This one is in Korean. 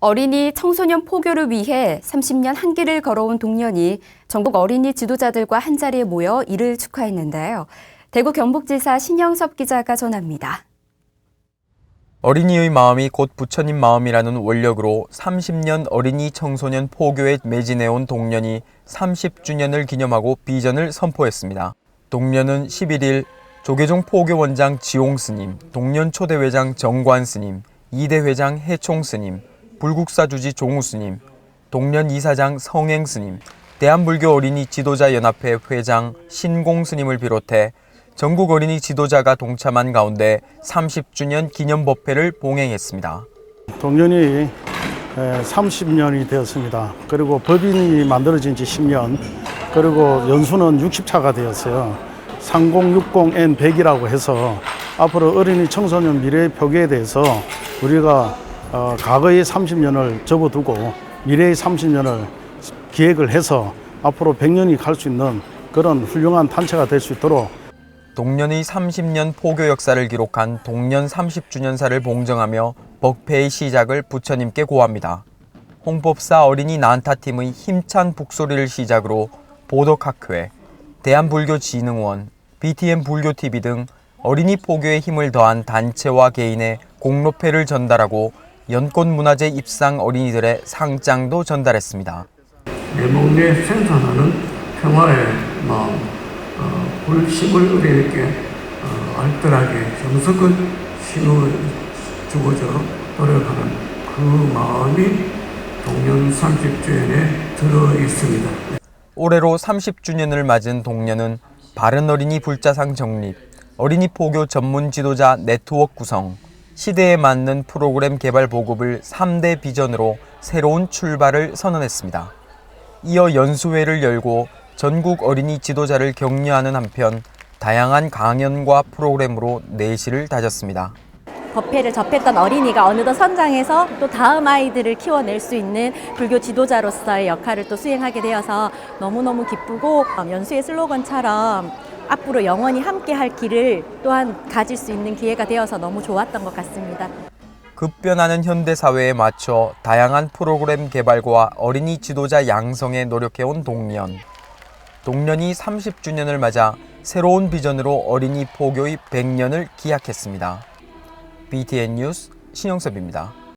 어린이 청소년 포교를 위해 30년 한 길을 걸어온 동년이 전국 어린이 지도자들과 한자리에 모여 이를 축하했는데요. 대구 경북지사 신영섭 기자가 전합니다. 어린이의 마음이 곧 부처님 마음이라는 원력으로 30년 어린이 청소년 포교에 매진해온 동년이 30주년을 기념하고 비전을 선포했습니다. 동년은 11일 조계종 포교원장 지용 스님, 동년 초대회장 정관 스님, 이대 회장 해총 스님, 불국사 주지 종우 스님, 동년 이사장 성행 스님, 대한불교 어린이 지도자 연합회 회장 신공 스님을 비롯해 전국 어린이 지도자가 동참한 가운데 30주년 기념 법회를 봉행했습니다. 동년이 30년이 되었습니다. 그리고 법인이 만들어진 지 10년, 그리고 연수는 60차가 되었어요. 3060N100이라고 해서 앞으로 어린이 청소년 미래 표기에 대해서 우리가 어, 과거의 30년을 접어두고 미래의 30년을 기획을 해서 앞으로 100년이 갈 수 있는 그런 훌륭한 단체가 될 수 있도록 동년의 30년 포교 역사를 기록한 동년 30주년사를 봉정하며 법회의 시작을 부처님께 고합니다. 홍법사 어린이 난타팀의 힘찬 북소리를 시작으로 보덕학회, 대한불교진흥원, BTN 불교TV 등 어린이 포교에 힘을 더한 단체와 개인의 공로패를 전달하고 연꽃문화재 입상 어린이들의 상장도 전달했습니다. 내몸에 생산하는 평화의 마음, 어, 불심을 우리에게 어, 알뜰하게 정석을 심어주고자 노력하는 그 마음이 동년 30주년에 들어 있습니다. 올해로 30주년을 맞은 동년은 바른 어린이 불자상 정립, 어린이 포교 전문 지도자 네트워크 구성, 시대에 맞는 프로그램 개발 보급을 3대 비전으로 새로운 출발을 선언했습니다. 이어 연수회를 열고 전국 어린이 지도자를 격려하는 한편 다양한 강연과 프로그램으로 내실을 다졌습니다. 법회를 접했던 어린이가 어느덧 성장해서 또 다음 아이들을 키워낼 수 있는 불교 지도자로서의 역할을 또 수행하게 되어서 너무너무 기쁘고 연수의 슬로건처럼 앞으로 영원히 함께 할 길을 또한 가질 수 있는 기회가 되어서 너무 좋았던 것 같습니다. 급변하는 현대 사회에 맞춰 다양한 프로그램 개발과 어린이 지도자 양성에 노력해온 동년. 동년이 30주년을 맞아 새로운 비전으로 어린이 포교의 100년을 기약했습니다. BTN 뉴스 신영섭입니다.